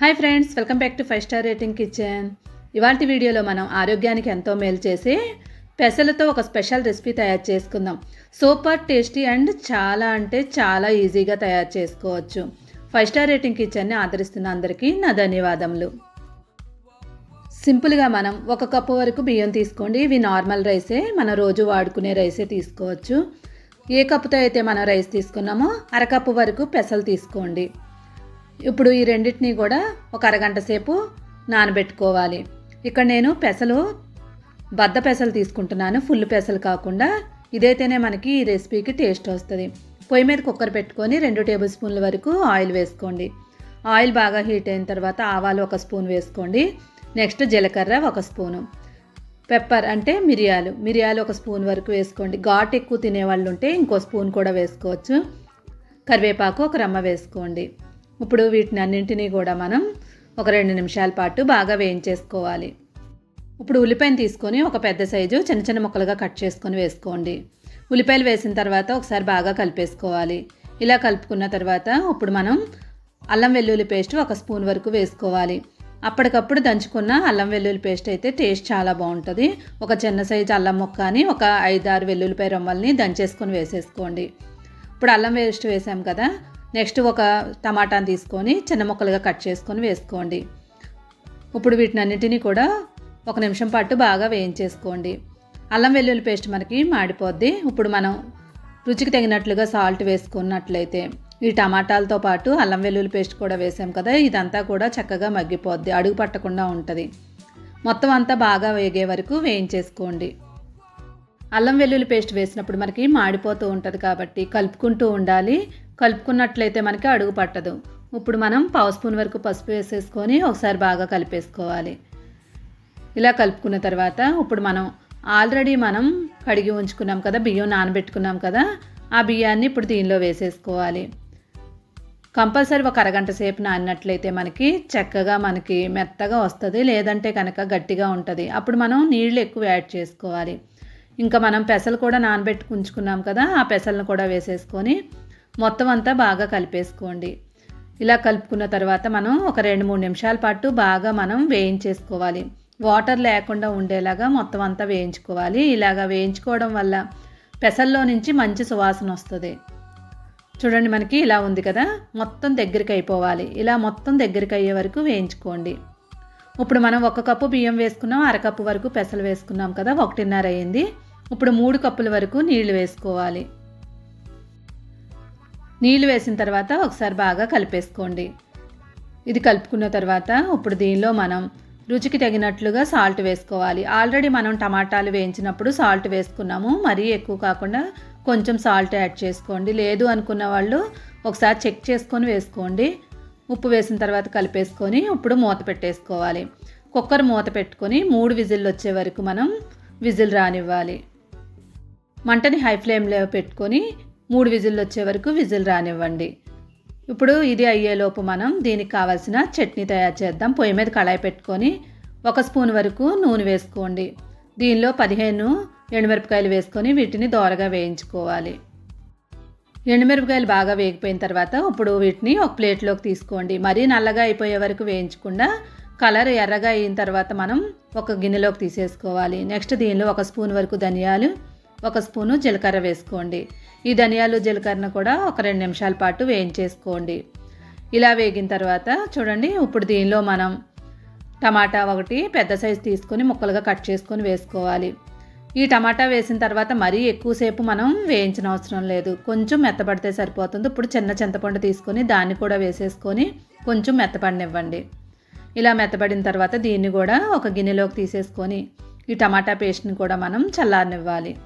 Hi friends welcome back to five star rating kitchen. ఇవాళ వీడియోలో మనం ఆరోగ్యానికి ఎంతో మేలు చేసి పెసలతో ఒక స్పెషల్ రెసిపీ తయారు చేసుకుందాం. సూపర్ టేస్టీ అండ్ చాలా అంటే చాలా ఈజీగా తయారు చేసుకోవచ్చు. ఫైవ్ స్టార్ రేటింగ్ కిచెన్ని ఆదరిస్తున్న అందరికీ నా ధన్యవాదములు. సింపుల్గా మనం ఒక కప్పు వరకు బియ్యం తీసుకోండి. ఇవి నార్మల్ రైసే మనం రోజు వాడుకునే రైసే తీసుకోవచ్చు. ఏ కప్పుతో అయితే మనం రైస్ తీసుకున్నామో అరకప్పు వరకు పెసలు తీసుకోండి. ఇప్పుడు ఈ రెండింటిని కూడా ఒక అరగంట సేపు నానబెట్టుకోవాలి. ఇక్కడ నేను పెసలు బద్ద పెసలు తీసుకుంటున్నాను. ఫుల్ పెసలు కాకుండా ఇదైతేనే మనకి ఈ రెసిపీకి టేస్ట్ వస్తుంది. పొయ్యి మీద కుక్కర్ పెట్టుకొని రెండు టేబుల్ స్పూన్ల వరకు ఆయిల్ వేసుకోండి. ఆయిల్ బాగా హీట్ అయిన తర్వాత ఆవాలు ఒక స్పూన్ వేసుకోండి. నెక్స్ట్ జీలకర్ర ఒక స్పూను. పెప్పర్ అంటే మిరియాలు. మిరియాలు ఒక స్పూన్ వరకు వేసుకోండి. ఘాట్ ఎక్కువ తినేవాళ్ళు ఉంటే ఇంకో స్పూన్ కూడా వేసుకోవచ్చు. కరివేపాకు ఒక రమ్మ వేసుకోండి. ఇప్పుడు వీటిని అన్నింటినీ కూడా మనం ఒక రెండు నిమిషాల పాటు బాగా వేయించేసుకోవాలి. ఇప్పుడు ఉల్లిపాయను తీసుకొని ఒక పెద్ద సైజు చిన్న చిన్న ముక్కలుగా కట్ చేసుకొని వేసుకోండి. ఉల్లిపాయలు వేసిన తర్వాత ఒకసారి బాగా కలిపేసుకోవాలి. ఇలా కలుపుకున్న తర్వాత ఇప్పుడు మనం అల్లం వెల్లుల్లి పేస్ట్ ఒక స్పూన్ వరకు వేసుకోవాలి. అప్పటికప్పుడు దంచుకున్న అల్లం వెల్లుల్లి పేస్ట్ అయితే టేస్ట్ చాలా బాగుంటుంది. ఒక చిన్న సైజు అల్లం ముక్క అని ఒక ఐదు ఆరు వెల్లుల్లిపాయ రొమ్మల్ని దంచేసుకొని వేసేసుకోండి. ఇప్పుడు అల్లం పేస్ట్ వేసాం కదా నెక్స్ట్ ఒక టమాటాను తీసుకొని చిన్న ముక్కలుగా కట్ చేసుకొని వేసుకోండి. ఇప్పుడు వీటిని అన్నిటినీ కూడా ఒక నిమిషం పాటు బాగా వేయించేసుకోండి. అల్లం వెల్లుల్లి పేస్ట్ మనకి మాడిపోద్ది. ఇప్పుడు మనం రుచికి తగినట్లుగా సాల్ట్ వేసుకున్నట్లయితే ఈ టమాటాలతో పాటు అల్లం వెల్లుల్లి పేస్ట్ కూడా వేసాం కదా ఇదంతా కూడా చక్కగా మగ్గిపోద్ది అడుగు పట్టకుండా ఉంటుంది. మొత్తం అంతా బాగా వేగే వరకు వేయించేసుకోండి. అల్లం వెల్లుల్లి పేస్ట్ వేసినప్పుడు మనకి మాడిపోతూ ఉంటుంది కాబట్టి కలుపుకుంటూ ఉండాలి. కలుపుకున్నట్లయితే మనకి అడుగు పట్టదు. ఇప్పుడు మనం పావు స్పూన్ వరకు పసుపు వేసేసుకొని ఒకసారి బాగా కలిపేసుకోవాలి. ఇలా కలుపుకున్న తర్వాత ఇప్పుడు మనం ఆల్రెడీ మనం కడిగి ఉంచుకున్నాం కదా బియ్యం నానబెట్టుకున్నాం కదా ఆ బియ్యాన్ని ఇప్పుడు దీనిలో వేసేసుకోవాలి. కంపల్సరీ ఒక అరగంట సేపు నానినట్లయితే మనకి చక్కగా మనకి మెత్తగా వస్తుంది లేదంటే కనుక గట్టిగా ఉంటుంది. అప్పుడు మనం నీళ్ళు ఎక్కువ యాడ్ చేసుకోవాలి. ఇంకా మనం పెసలు కూడా నానబెట్టుకుంచుకున్నాం కదా ఆ పెసలను కూడా వేసేసుకొని మొత్తం అంతా బాగా కలిపేసుకోండి. ఇలా కలుపుకున్న తర్వాత మనం ఒక రెండు మూడు నిమిషాల పాటు బాగా మనం వేయించేసుకోవాలి. వాటర్ లేకుండా ఉండేలాగా మొత్తం అంతా వేయించుకోవాలి. ఇలాగా వేయించుకోవడం వల్ల పెసల్లో నుంచి మంచి సువాసన వస్తుంది. చూడండి మనకి ఇలా ఉంది కదా? మొత్తం దగ్గరికి అయిపోవాలి. ఇలా మొత్తం దగ్గరికి అయ్యే వరకు వేయించుకోండి. ఇప్పుడు మనం ఒక కప్పు బియ్యం వేసుకున్నాం అరకప్పు వరకు పెసలు వేసుకున్నాం కదా? ఒకటిన్నర అయింది. ఇప్పుడు మూడు కప్పుల వరకు నీళ్ళు వేసుకోవాలి. నీళ్ళు వేసిన తర్వాత ఒకసారి బాగా కలిపేసుకోండి. ఇది కలుపుకున్న తర్వాత ఇప్పుడు దీనిలో మనం రుచికి తగినట్లుగా సాల్ట్ వేసుకోవాలి. ఆల్రెడీ మనం టమాటాలు వేయించినప్పుడు సాల్ట్ వేసుకున్నాము. మరీ ఎక్కువ కాకుండా కొంచెం సాల్ట్ యాడ్ చేసుకోండి. లేదు అనుకున్న వాళ్ళు ఒకసారి చెక్ చేసుకొని వేసుకోండి. ఉప్పు వేసిన తర్వాత కలిపేసుకొని ఇప్పుడు మూత పెట్టేసుకోవాలి. కుక్కర్ మూత పెట్టుకొని మూడు విజిల్లు వచ్చే వరకు మనం విజిల్ రానివ్వాలి. మంటని హై ఫ్లేమ్లో పెట్టుకొని మూడు విజిల్లు వచ్చే వరకు విజిల్ రానివ్వండి. ఇప్పుడు ఇది అయ్యేలోపు మనం దీనికి కావాల్సిన చట్నీ తయారు చేద్దాం. పొయ్యి మీద కళాయి పెట్టుకొని ఒక స్పూన్ వరకు నూనె వేసుకోండి. దీనిలో పదిహేను ఎండుమిరపకాయలు వేసుకొని వీటిని దోరగా వేయించుకోవాలి. ఎండుమిరపకాయలు బాగా వేగిపోయిన తర్వాత ఇప్పుడు వీటిని ఒక ప్లేట్లోకి తీసుకోండి. మరీ నల్లగా అయిపోయే వరకు వేయించకుండా కలర్ ఎర్రగా అయిన తర్వాత మనం ఒక గిన్నెలోకి తీసేసుకోవాలి. నెక్స్ట్ దీనిలో ఒక స్పూన్ వరకు ధనియాలు ఒక స్పూను జీలకర్ర వేసుకోండి. ఈ ధనియాలు జీలకర్రను కూడా ఒక రెండు నిమిషాల పాటు వేయించేసుకోండి. ఇలా వేగిన తర్వాత చూడండి ఇప్పుడు దీనిలో మనం టమాటా ఒకటి పెద్ద సైజు తీసుకొని ముక్కలుగా కట్ చేసుకొని వేసుకోవాలి. ఈ టమాటా వేసిన తర్వాత మరీ ఎక్కువసేపు మనం వేయించిన అవసరం లేదు. కొంచెం మెత్తపడితే సరిపోతుంది. ఇప్పుడు చిన్న చింతపండు తీసుకొని దాన్ని కూడా వేసేసుకొని కొంచెం మెత్తపడినివ్వండి. ఇలా మెత్తపడిన తర్వాత దీన్ని కూడా ఒక గిన్నెలోకి తీసేసుకొని ఈ టమాటా పేస్ట్ని కూడా మనం చల్లారనివ్వాలి.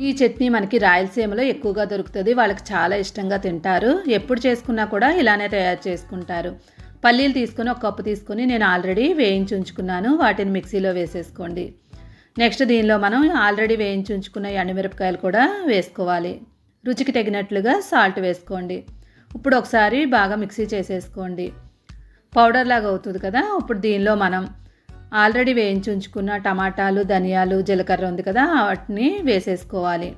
ఈ చట్నీ మనకి రాయలసీమలో ఎక్కువగా దొరుకుతుంది. వాళ్ళకి చాలా ఇష్టంగా తింటారు. ఎప్పుడు చేసుకున్నా కూడా ఇలానే తయారు చేసుకుంటారు. పల్లీలు తీసుకొని ఒక కప్పు తీసుకొని నేను ఆల్రెడీ వేయించి ఉంచుకున్నాను. వాటిని మిక్సీలో వేసేసుకోండి. నెక్స్ట్ దీనిలో మనం ఆల్రెడీ వేయించి ఉంచుకున్న ఎండుమిరపకాయలు కూడా వేసుకోవాలి. రుచికి తగినట్లుగా సాల్ట్ వేసుకోండి. ఇప్పుడు ఒకసారి బాగా మిక్సీ చేసేసుకోండి. పౌడర్ లాగా అవుతుంది కదా. ఇప్పుడు దీనిలో మనం ఆల్రెడీ వేయించి ఉంచుకున్న టమాటాలు ధనియాలు జీలకర్ర ఉంది కదా వాటిని వేసేసుకోవాలి.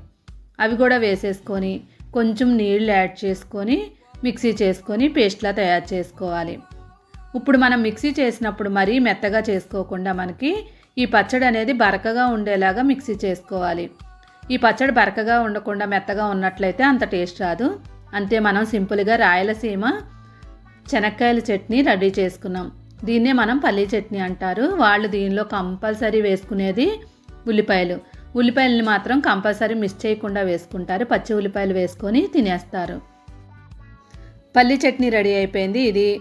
అవి కూడా వేసేసుకొని కొంచెం నీళ్ళు యాడ్ చేసుకొని మిక్సీ చేసుకొని పేస్ట్లా తయారు చేసుకోవాలి. ఇప్పుడు మనం మిక్సీ చేసినప్పుడు మరీ మెత్తగా చేసుకోకుండా మనకి ఈ పచ్చడి అనేది బరకగా ఉండేలాగా మిక్సీ చేసుకోవాలి. ఈ పచ్చడి బరకగా ఉండకుండా మెత్తగా ఉన్నట్లయితే అంత టేస్ట్ రాదు. అంతే మనం సింపుల్గా రాయలసీమ శనక్కాయల చట్నీ రెడీ చేసుకున్నాం. దీన్నే మనం పల్లీ చట్నీ అంటారు. వాళ్ళు దీనిలో కంపల్సరీ వేసుకునేది ఉల్లిపాయలు. ఉల్లిపాయలని మాత్రం కంపల్సరీ మిస్ చేయకుండా వేసుకుంటారు. పచ్చి ఉల్లిపాయలు వేసుకొని తినేస్తారు. పల్లీ చట్నీ రెడీ అయిపోయింది. ఇది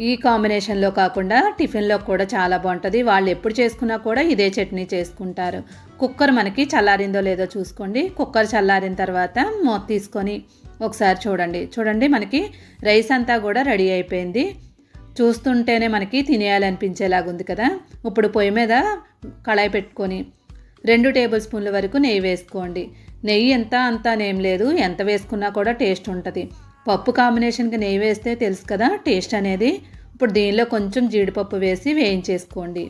ఈ కాంబినేషన్లో కాకుండా టిఫిన్లో కూడా చాలా బాగుంటుంది. వాళ్ళు ఎప్పుడు చేసుకున్నా కూడా ఇదే చట్నీ చేసుకుంటారు. కుక్కర్ మనకి చల్లారిందో లేదో చూసుకోండి. కుక్కర్ చల్లారిన తర్వాత మూత తీసుకొని ఒకసారి చూడండి. చూడండి మనకి రైస్ అంతా కూడా రెడీ అయిపోయింది. చూస్తుంటేనే మనకి తినేయాలనిపించేలాగా ఉంది కదా. ఇప్పుడు పొయ్యి మీద కళాయి పెట్టుకొని రెండు టేబుల్ స్పూన్ల వరకు నెయ్యి వేసుకోండి. నెయ్యి ఎంత అంతానేం లేదు. ఎంత వేసుకున్నా కూడా టేస్ట్ ఉంటుంది. పప్పు కాంబినేషన్కి నెయ్యి వేస్తే తెలుసు కదా టేస్ట్ అనేది. ఇప్పుడు దీనిలో కొంచెం జీడిపప్పు వేసి వేయించేసుకోండి.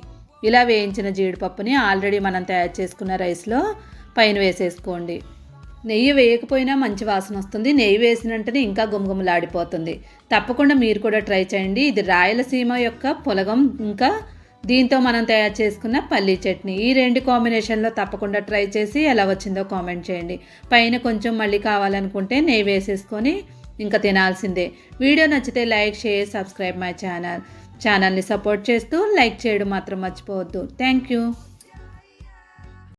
ఇలా వేయించిన జీడిపప్పుని ఆల్రెడీ మనం తయారు చేసుకున్న రైస్లో పైన వేసేసుకోండి. నెయ్యి వేయకపోయినా మంచి వాసన వస్తుంది. నెయ్యి వేసినంటనే ఇంకా గుమగుమలాడిపోతుంది. తప్పకుండా మీరు కూడా ట్రై చేయండి. ఇది రాయలసీమ యొక్క పొలగం. ఇంకా దీంతో మనం తయారు చేసుకున్న పల్లీ చట్నీ. ఈ రెండు కాంబినేషన్లో తప్పకుండా ట్రై చేసి ఎలా వచ్చిందో కామెంట్ చేయండి. పైన కొంచెం మళ్ళీ కావాలనుకుంటే నెయ్యి వేసేసుకొని ఇంకా తినాల్సిందే. వీడియో నచ్చితే like share subscribe my channel. ఛానల్ని సపోర్ట్ చేస్తూ లైక్ చేయడం మాత్రం మర్చిపోవద్దు. Thank you.